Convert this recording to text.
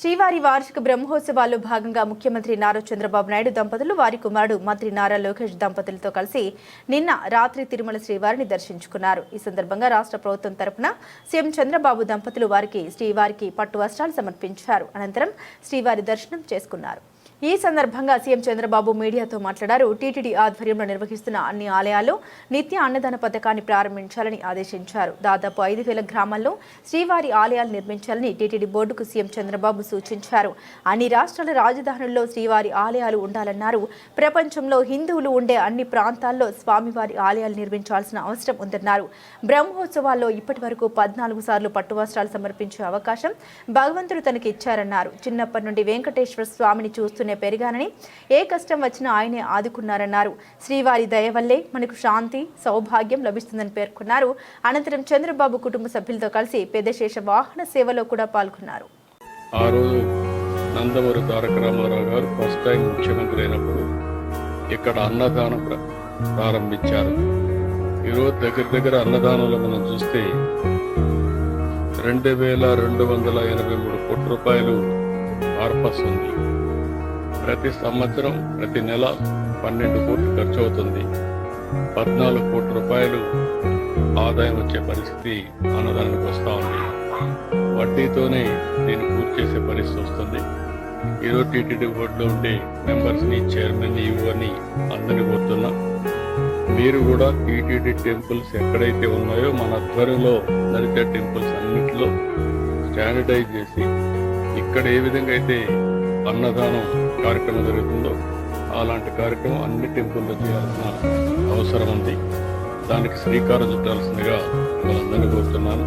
శ్రీవారి వార్షిక బ్రహ్మోత్సవాల్లో భాగంగా ముఖ్యమంత్రి నారా చంద్రబాబు నాయుడు దంపతులు వారి కుమారుడు మంత్రి నారా లోకేష్ దంపతులతో కలిసి నిన్న రాత్రి తిరుమల శ్రీవారిని దర్శించుకున్నారు. ఈ సందర్భంగా రాష్ట్ర ప్రభుత్వం తరపున సీఎం చంద్రబాబు దంపతులు వారికి శ్రీవారికి పట్టు వస్త్రాలు సమర్పించారు. అనంతరం శ్రీవారి దర్శనం చేసుకున్నారు. ఈ సందర్భంగా సీఎం చంద్రబాబు మీడియాతో మాట్లాడారు. టీటీడీ ఆధ్వర్యంలో నిర్వహిస్తున్న అన్ని ఆలయాల్లో నిత్య అన్నదాన పథకాన్ని ప్రారంభించాలని ఆదేశించారు. దాదాపు ఐదు వేల గ్రామాల్లో శ్రీవారి ఆలయాలు నిర్మించాలని టీటీడీ బోర్డుకు సీఎం చంద్రబాబు సూచించారు. అన్ని రాష్ట్రాల రాజధానుల్లో శ్రీవారి ఆలయాలు ఉండాలన్నారు. ప్రపంచంలో హిందువులు ఉండే అన్ని ప్రాంతాల్లో స్వామివారి ఆలయాలు నిర్మించాల్సిన అవసరం ఉందన్నారు. బ్రహ్మోత్సవాల్లో ఇప్పటి వరకు పద్నాలుగు సార్లు పట్టు వస్త్రాలు సమర్పించే అవకాశం భగవంతుడు తనకి ఇచ్చారన్నారు. చిన్నప్పటి నుండి వెంకటేశ్వర స్వామిని చూస్తూనే పెరిగానని ఏ కష్టం వచ్చినా ఆయనే ఆదుకున్నారన్నారు. శ్రీవారి దయ వల్లే మనకు శాంతి సౌభాగ్యం లభిస్తుందని పేర్కొన్నారు. అనంతరం చంద్రబాబు కుటుంబ సభ్యులతో కలిసి పెద్దశేష వాహన సేవలో కూడా పాల్గొన్నారు. ఆ రోజు నందమూరి తారక రామారావు గారు ఫస్ట్ టైం ముఖ్యమంత్రి అయినప్పుడు ఇక్కడ అన్నదానం ప్రారంభించారు. ఈరోజు దగ్గర దగ్గర అన్నదానంలో మనం చూస్తే రెండు వేల రెండు వందల ఎనభై మూడు కోట్ల రూపాయలు ఆర్పస్ ఉంది ప్రతి సంవత్సరం ప్రతి నెల పన్నెండు కోట్లు ఖర్చు అవుతుంది పద్నాలుగు కోట్ల రూపాయలు ఆదాయం వచ్చే పరిస్థితి అన్నదానానికి వస్తూ ఉంది. వడ్డీతోనే దీన్ని పూర్తి చేసే పరిస్థితి వస్తుంది. ఈరోజు టీటీడీ బోర్డులో ఉండే మెంబర్స్ని చైర్మన్ అని అందరినీ కోరుతున్నా. మీరు కూడా టీటీడీ టెంపుల్స్ ఎక్కడైతే ఉన్నాయో మన ఆధ్వర్యంలో నడిచే టెంపుల్స్ అన్నింటిలో స్టాండర్డైజ్ చేసి ఇక్కడ ఏ విధంగా అయితే అన్నదానం కార్యక్రమం జరుగుతుందో అలాంటి కార్యక్రమం అన్ని టెంపుల్లో చేయాల్సిన అవసరం ఉంది. దానికి శ్రీకారం చుట్టాల్సిందిగా వాళ్ళందరినీ కోరుతున్నాను.